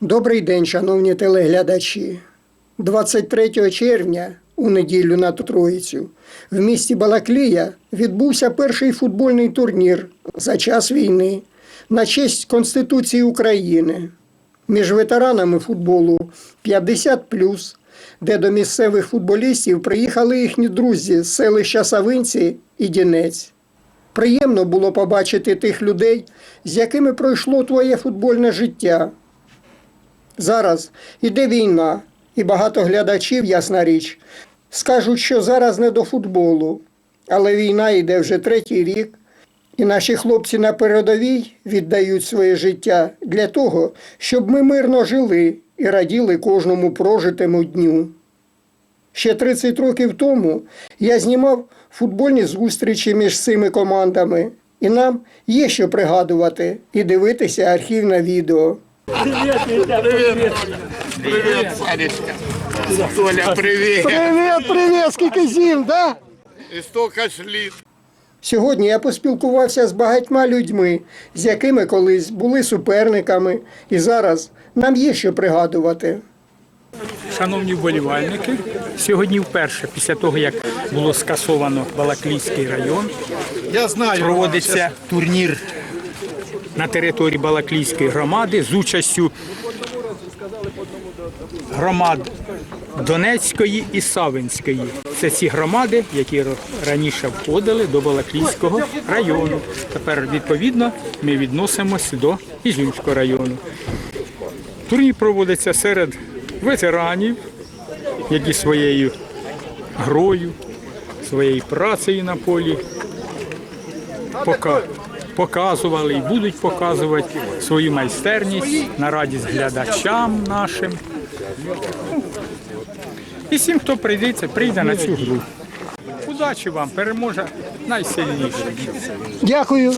Добрий день, шановні телеглядачі. 23 червня, у неділю на Троїцю, в місті Балаклія відбувся перший футбольний турнір за час війни на честь Конституції України між ветеранами футболу 50+, де до місцевих футболістів приїхали їхні друзі з селища Савинці і Дінець. Приємно було побачити тих людей, з якими пройшло твоє футбольне життя. Зараз іде війна, і багато глядачів, ясна річ, скажуть, що зараз не до футболу. Але війна йде вже третій рік, і наші хлопці на передовій віддають своє життя для того, щоб ми мирно жили і раділи кожному прожитому дню. Ще 30 років тому я знімав футбольні зустрічі між цими командами, і нам є що пригадувати і дивитися архівне відео. Привет, Санечка. Толя, привет. Привіт, привіт, скільки зім, да? И столько ж лет. Сьогодні я поспілкувався з багатьма людьми, з якими колись були суперниками, і зараз нам є що пригадувати. Шановні вболівальники, сьогодні вперше, після того як було скасовано Балаклійський район, Я знаю. проводиться турнір на території Балаклійської громади з участю громад Донецької і Савинської. Це ці громади, які раніше входили до Балаклійського району. Тепер, відповідно, ми відносимося до Ізюмського району. Турнір проводиться серед ветеранів, які своєю грою, своєю працею на полі пока- показували і будуть показувати свою майстерність на радість глядачам нашим. І всім, хто прийдеться, прийде на цю гру. Удачі вам, переможе найсильніший. Дякую.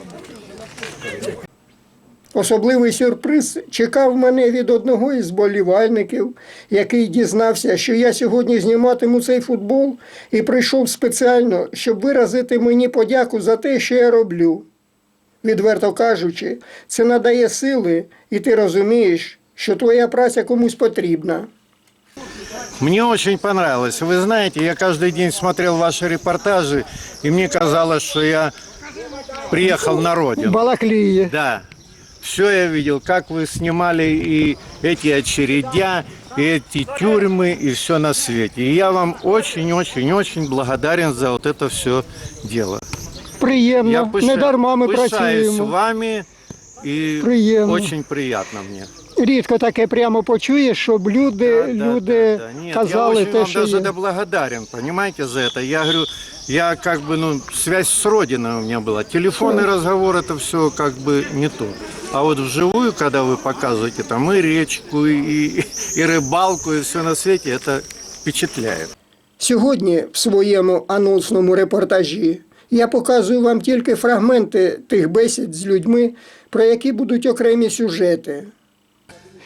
Особливий сюрприз чекав мене від одного із болівальників, який дізнався, що я сьогодні зніматиму цей футбол і прийшов спеціально, щоб виразити мені подяку за те, що я роблю. Відверто кажучи, це надає сили, і ти розумієш, що твоя праця комусь потрібна. Мне очень понравилось. Вы знаете, я каждый день смотрел ваши репортажи, и мне казалось, что я приехал на родину. Балакліє. Да. Все я видел, как вы снимали и эти очередя, и эти тюрьмы, и все на свете. И я вам очень-очень-очень благодарен за вот это все дело. Я Приємно, пиша- не дарма ми пишаюсь працюємо. вами, и Приємно. очень приятно мне. Рідко таке прямо почуєш, щоб люди, Да, да, люди да, да. Нет, казали я очень те, вам що даже є. да благодарен, понимаете, за это. Я говорю, я как бы, ну, связь с родиной у меня была. Телефонный разговор, это все как бы не то. А вот вживую, когда вы показываете там и речку, и, и рыбалку, и все на свете, это впечатляет. Сьогодні в своєму анонсному репортажі я показую вам тільки фрагменти тих бесід з людьми, про які будуть окремі сюжети.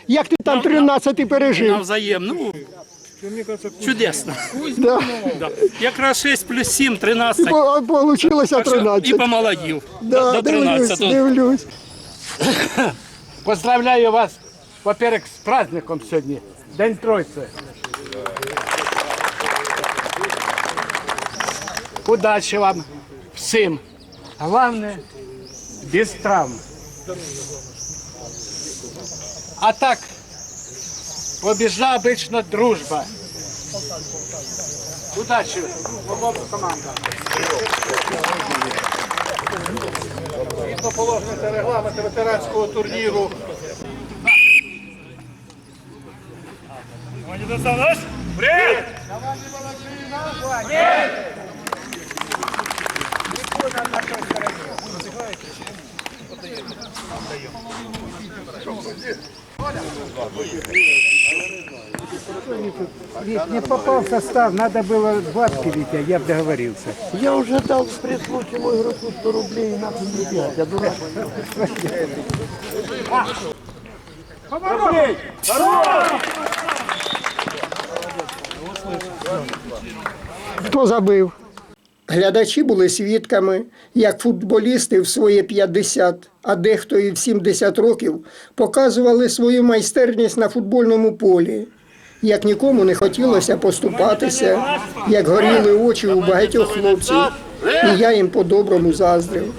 Як ти там 13 пережив? Навзаєм. Ну, чудесно. Да. Да. Якраз 6 плюс 7, 13. По- Получилося Так що І 13. помолодів. Да, до дивлюсь, 13. дивлюсь. Поздравляю вас, во-первых, с праздником сегодня, День Тройцы. Удачи вам всем. Главное, без травм. А так, побежда обычно дружба. Удачи обом командам. Згідно положення та ветеранського турніру Ведь не попал в состав, надо было бабки ведь, я бы договорился. Я уже дал при случае мой игроку 100 рублей, нахуй не делать, я дурак. Хто забив? Глядачі були свідками, як футболісти в своє 50, а дехто і в 70 років показували свою майстерність на футбольному полі. Як нікому не хотілося поступатися, як горіли очі у багатьох хлопців, і я їм по-доброму заздрив.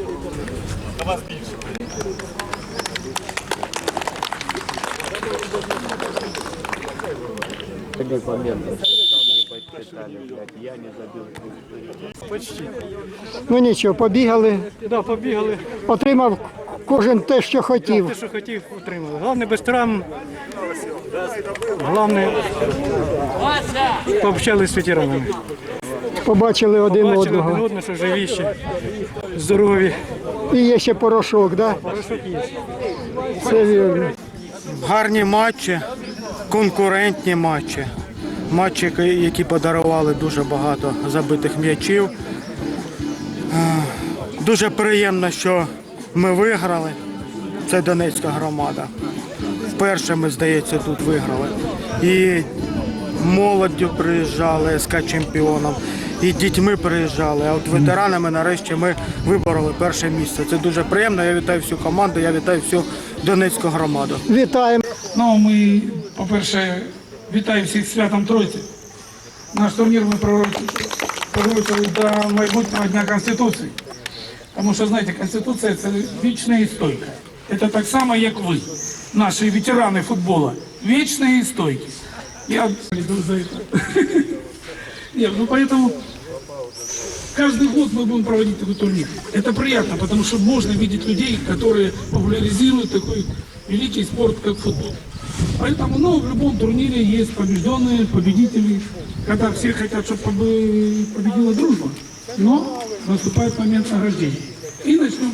Ну нічого, побігали, Да, побігали. отримав кожен те, що хотів. Те, що хотів, отримали. Головне без травм. Головне, пообщались з ветеранами. Побачили один Бачили один одного. одного, що живі ще, здорові. І є ще порошок, да? Це вірно. гарні матчі, конкурентні матчі. Матчі, які подарували дуже багато забитих м'ячів. Е, Дуже приємно, що ми виграли. Це Донецька громада. Вперше ми, здається, тут виграли. І молоддю приїжджали СК чемпіоном, і дітьми приїжджали. А от ветеранами нарешті ми вибороли перше місце. Це дуже приємно. Я вітаю всю команду, я вітаю всю Донецьку громаду. Вітаємо. Ну, ми, по-перше, вітаю всіх з святом Тройці. Наш турнір ми пророчили до майбутнього Дня Конституції. Тому що, знаєте, Конституція це вічна і стойка. Це так само, як ви, наші ветерани футболу. Вічні і стойкі. Я иду за это. Нет, ну поэтому каждый год мы будем проводить такой турнир. Это приятно, потому что можно видеть людей, которые популяризируют такой великий спорт, как футбол. Поэтому, ну, в любом турнире есть побежденные, победители, когда все хотят, чтобы побы- победила дружба. Но наступает момент награждения. И начнем.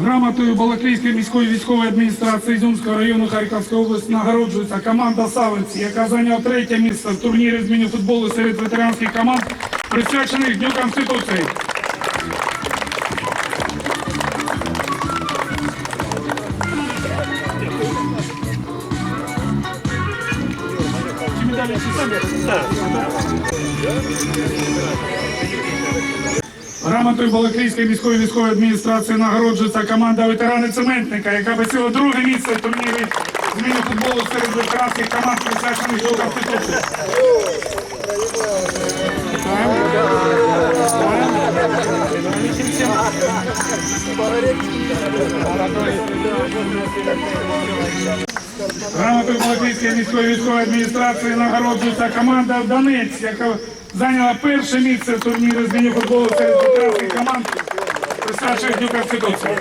Грамотою Балаклійської міської військової адміністрації Ізюмського району Харківської області нагороджується команда Савинці, яка зайняла третє місце в турнірі з міні-футболу серед ветеранських команд, присвячених Дню Конституції. Грамотою Балаклійської міської військової адміністрації нагороджується команда ветерани цементника, яка посіла друге місце в турнірі зміни футболу серед ветеранських команд, присвячених до Конституції. Міської військової адміністрації нагороджується команда Донець, яка зайняла перше місце в турнірі зміни футболу серед ветеранських команд, присвячених Дню Конституції.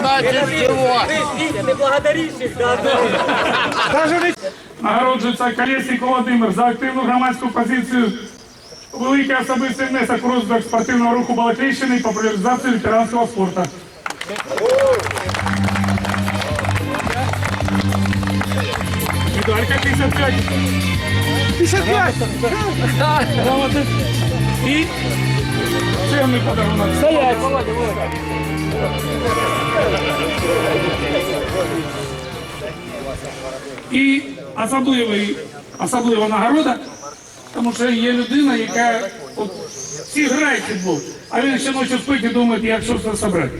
Значит, всего. Нагороджується Колєснік Володимир за активну громадську позицію, великий особистий внесок в розвиток спортивного руху Балаклійщини і популяризацію ветеранського спорту. Медалька 55. 55! Молодець. І цінний подарунок. Стоять! І особливий, особлива нагорода, тому що є людина, яка от, всі грають футбол, а він ще ночі спить і думає, як що це собрати.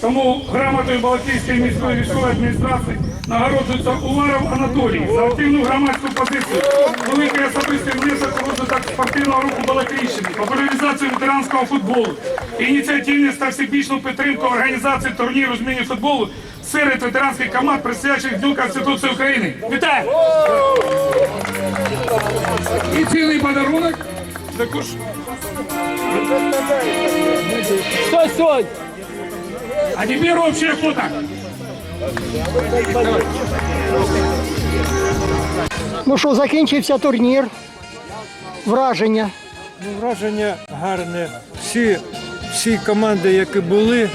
Тому грамотою Балтійської міської військової адміністрації нагороджується Уваров Анатолій за активну громадську позицію, великий особистий внесок розвиток спортивного руху Балаклійщини, популяризацію ветеранського футболу, ініціативність та всебічну підтримку організації турніру з міні-футболу серед ветеранських команд, присвячених Дню Конституції України. Вітаю! І цілий подарунок також. Стой, стой! А теперь общее фото. Ну що, закінчився турнір. Враження. Враження гарне. Всі, всі команди, які були,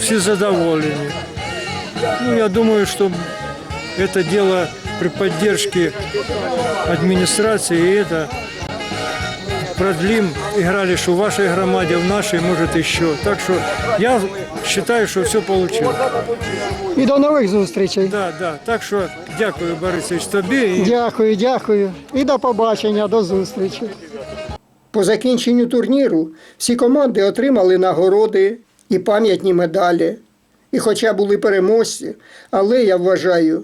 всі задоволені. Ну, я думаю, что это дело При поддержке администрации, и это продлим. Играли, что в вашей громаде, в нашей, может, еще. Так что я считаю, что все получилось. І до нових зустрічей. Да, да. Так що дякую, Борисович, тобі. І... Дякую, дякую. І до побачення, до зустрічі. По закінченню турніру всі команди отримали нагороди і пам'ятні медалі. І хоча були переможці, але я вважаю,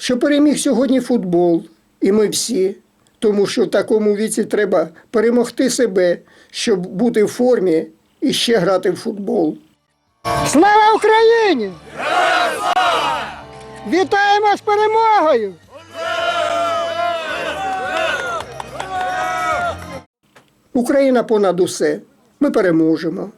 що переміг сьогодні футбол, і ми всі. Тому що в такому віці треба перемогти себе, щоб бути в формі і ще грати в футбол. Слава Україні! Вітаємо з перемогою! Україна понад усе. Ми переможемо.